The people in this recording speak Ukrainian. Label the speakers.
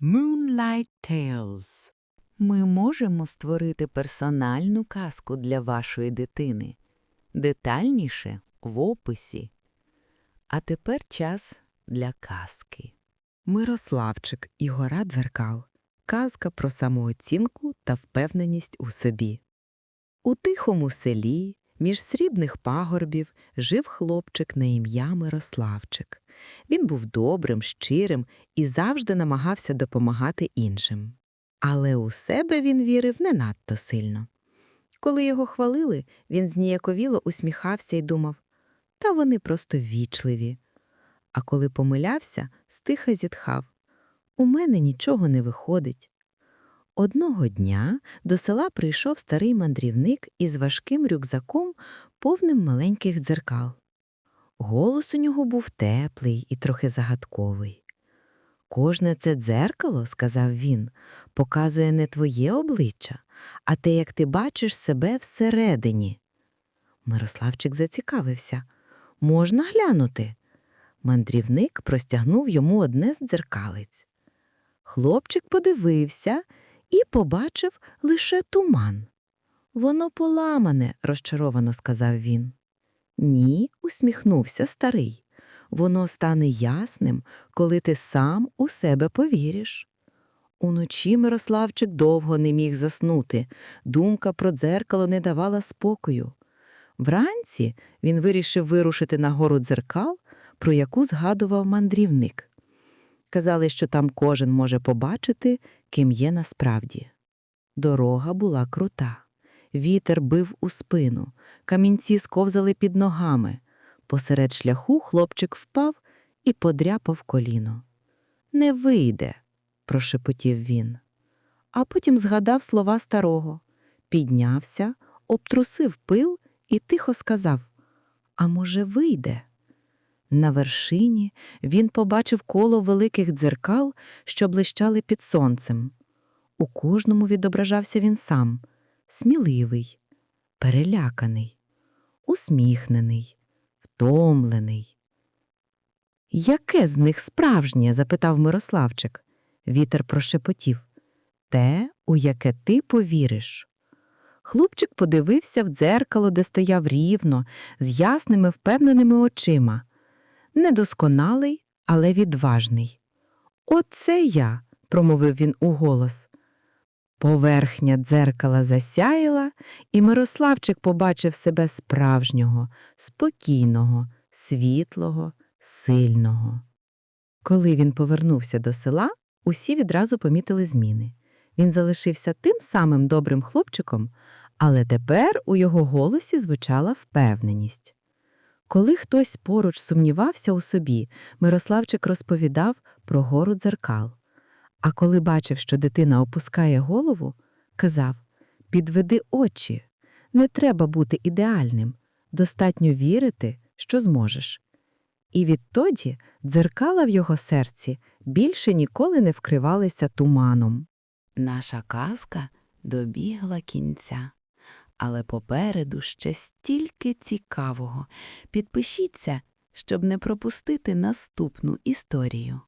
Speaker 1: Moonlight Tales. Ми можемо створити персональну казку для вашої дитини. Детальніше в описі. А тепер час для казки.
Speaker 2: Мирославчик і гора Дверкал. Казка про самооцінку та впевненість у собі. У тихому селі, між срібних пагорбів, жив хлопчик на ім'я Мирославчик. Він був добрим, щирим і завжди намагався допомагати іншим. Але у себе він вірив не надто сильно. Коли його хвалили, він зніяковіло усміхався і думав, та вони просто вічливі. А коли помилявся, стиха зітхав. У мене нічого не виходить. Одного дня до села прийшов старий мандрівник із важким рюкзаком, повним маленьких дзеркал. Голос у нього був теплий і трохи загадковий. Кожне це дзеркало, сказав він, показує не твоє обличчя, а те, як ти бачиш себе всередині. Мирославчик зацікавився. Можна глянути? Мандрівник простягнув йому одне з дзеркалиць. Хлопчик подивився і побачив лише туман. Воно поламане, розчаровано сказав він. Ні, усміхнувся старий. Воно стане ясним, коли ти сам у себе повіриш. Уночі Мирославчик довго не міг заснути. Думка про дзеркало не давала спокою. Вранці він вирішив вирушити на гору дзеркал, про яку згадував мандрівник. Казали, що там кожен може побачити, ким є насправді. Дорога була крута. Вітер бив у спину, камінці сковзали під ногами. Посеред шляху хлопчик впав і подряпав коліно. Не вийде, прошепотів він. А потім згадав слова старого, піднявся, обтрусив пил і тихо сказав: А може, вийде? На вершині він побачив коло великих дзеркал, що блищали під сонцем. У кожному відображався він сам сміливий, переляканий, усміхнений, втомлений. Яке з них справжнє? запитав Мирославчик. Вітер прошепотів. Те, у яке ти повіриш. Хлопчик подивився в дзеркало, де стояв рівно, з ясними впевненими очима. Недосконалий, але відважний. Оце я, промовив він уголос. Поверхня дзеркала засяяла, і Мирославчик побачив себе справжнього, спокійного, світлого, сильного. Коли він повернувся до села, усі відразу помітили зміни. Він залишився тим самим добрим хлопчиком, але тепер у його голосі звучала впевненість. Коли хтось поруч сумнівався у собі, Мирославчик розповідав про гору дзеркал. А коли бачив, що дитина опускає голову, казав Підведи очі, не треба бути ідеальним, достатньо вірити, що зможеш. І відтоді дзеркала в його серці більше ніколи не вкривалися туманом.
Speaker 1: Наша казка добігла кінця. Але попереду ще стільки цікавого. Підпишіться, щоб не пропустити наступну історію.